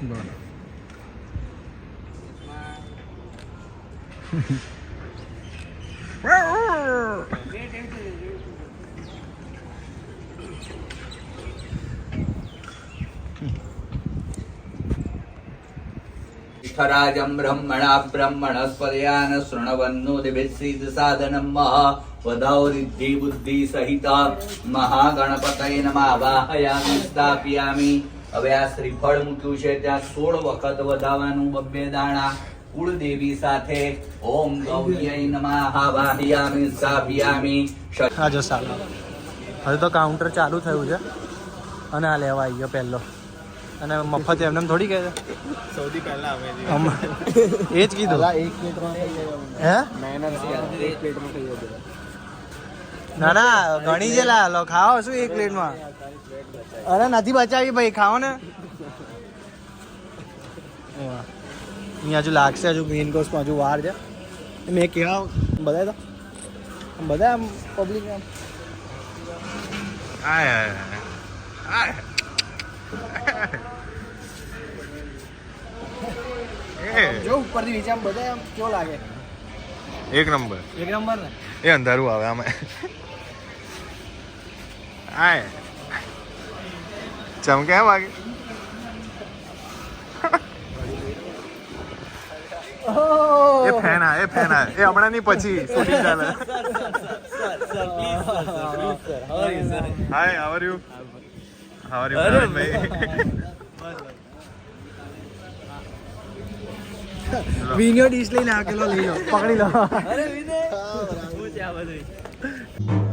બરાબર વિઠરાજમ બ્રહ્મણા બ્રહ્મણસ્પદયાન શૃણવન્નો દિવિસીદ સાધનમ મહ વધાઓ રિદ્ધિ બુદ્ધિ હવે આ શ્રીફળ મૂક્યું છે ત્યાં સોળ વખત વધાવાનું બબ્બે દાણા. કુળદેવી સાથે ઓમ ગૌર્ય નમઃ વાહયામિ સ્થાપયામિ હા જો હવે તો કાઉન્ટર ચાલુ થયું છે. અને આ લેવા આવી ગયો પહેલો. અને મફત એમને એમ થોડી કહે સૌથી પહેલા અમે એ જ કીધું. હે? મહેનત એક પ્લેટમાં થઈ જાય ના ના ઘણી છે લા ખાઓ શું એક પ્લેટમાં? અરે નથી બચાવી ભાઈ ખાઓ ને. અહીંયા હજુ લાગશે હજુ મેઇન કોર્સમાં હજુ વાર છે. મેં કેવા બધા તો બધા આમ પબ્લિક આમ. જો ઉપરથી નીચે આમ બધા આમ કેવો લાગે. એક નંબર. એક નંબર ને? એ અંધારું આવે આમે. આય. ચમકે વાગે એ ફેન આ એ ફેન આ. એ હમણાં ની પછી શૂટિંગ ચાલે. Hi how are you how are you ભાઈ? વિનિયો ડીશ લઈને આકેલો લઈ લો. પકડી લો. આગળ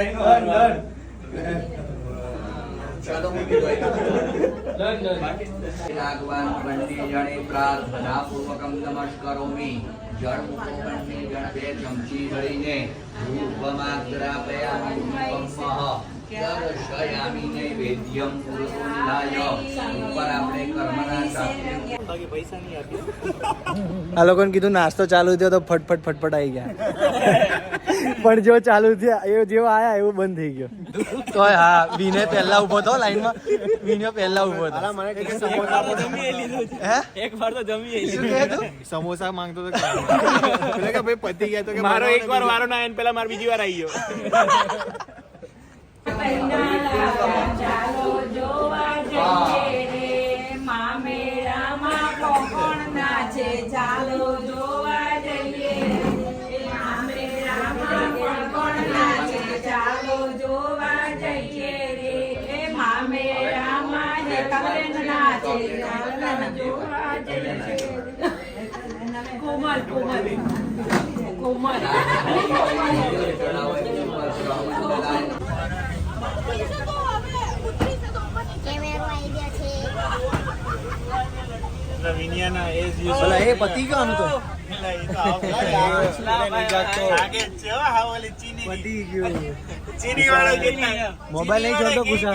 ધ્યાન રાખજો ચાલો મૂકી દો ડન ડન ભગવાન બંને જણે પ્રાર્થના પૂર્વકમ નમસ્કરોમિ. જળ મૂકો બંને જણ બે ચમચી ભરીને ધૂપમાગ્રાપયામિ ધૂપમઃ દર્શયામિ નૈવેદ્યમ પુરુષોલ્લાય ઉપર સાથે આ લોકોને કીધું નાસ્તો ચાલુ થયો તો ફટફટ ફટફટ આવી ગયા. પણ જો ચાલુ થયા એ જેવો આયા એવું બંધ થઈ ગયો. તો હા વિનય પહેલા ઊભો હતો લાઈનમાં. વિનય પહેલા ઊભો હતો. એક વાર તો જમી શું કહે તું સમોસા માંગતો તો એટલે કે ભાઈ પતી ગયા તો કે મારો એક વાર વારો ના આવીને પહેલા મારો બીજી વાર આવી ગયો. જોવા જઈએ રે. એ મામે રામા ને કમરના છે જોવા જઈએ કોમલ કોમલ. કોમલ. કોમલ. ચડાવો ભલા એ પતિ ગયું. તો મોબાઈલ નહીં જોતો ગુસા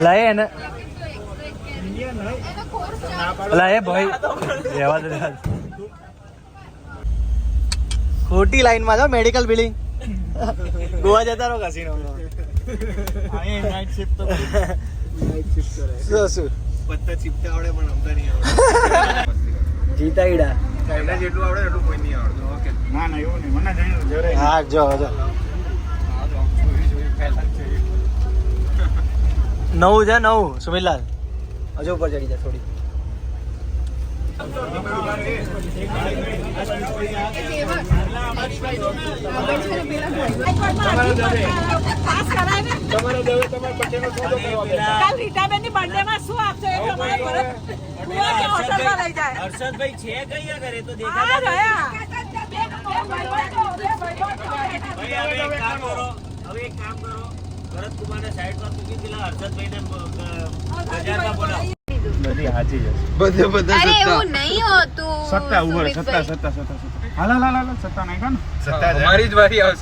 લાય એને લાય ભાઈ રહેવા દે ખોટી લાઈનમાં જાઓ મેડિકલ બિલ્ડિંગ ગોવા જતા રહો કસીનો શું શું પત્તા ચીપતા આવડે પણ અમતા નહીં આવડે. જીતા ઈડા. જેટલું આવડે એટલું કોઈ નહીં આવડતું. ઓકે. ના ના એવું નહીં. મને જાણ્યું જરાય હા જો જો. નવું છે નવું સુમિતલાલ. હજુ ઉપર ચડી જાય થોડી. હર્ષદભાઈ છે કઈ ઘરે તો આ હવે એક કામ કરો. હવે એક કામ કરો. ભરત સાઈડ પર મૂકી પેલા બજારમાં બોલાવો. બધી હાજી બધે બધે અરે એવું નહીં હોતું સત્તા ઉભર સત્તા સત્તા સત્તા સત્તા. હાલા હાલા હાલા સત્તા નહીં નાખ્યો સત્તા મારી જ વારી આવશે.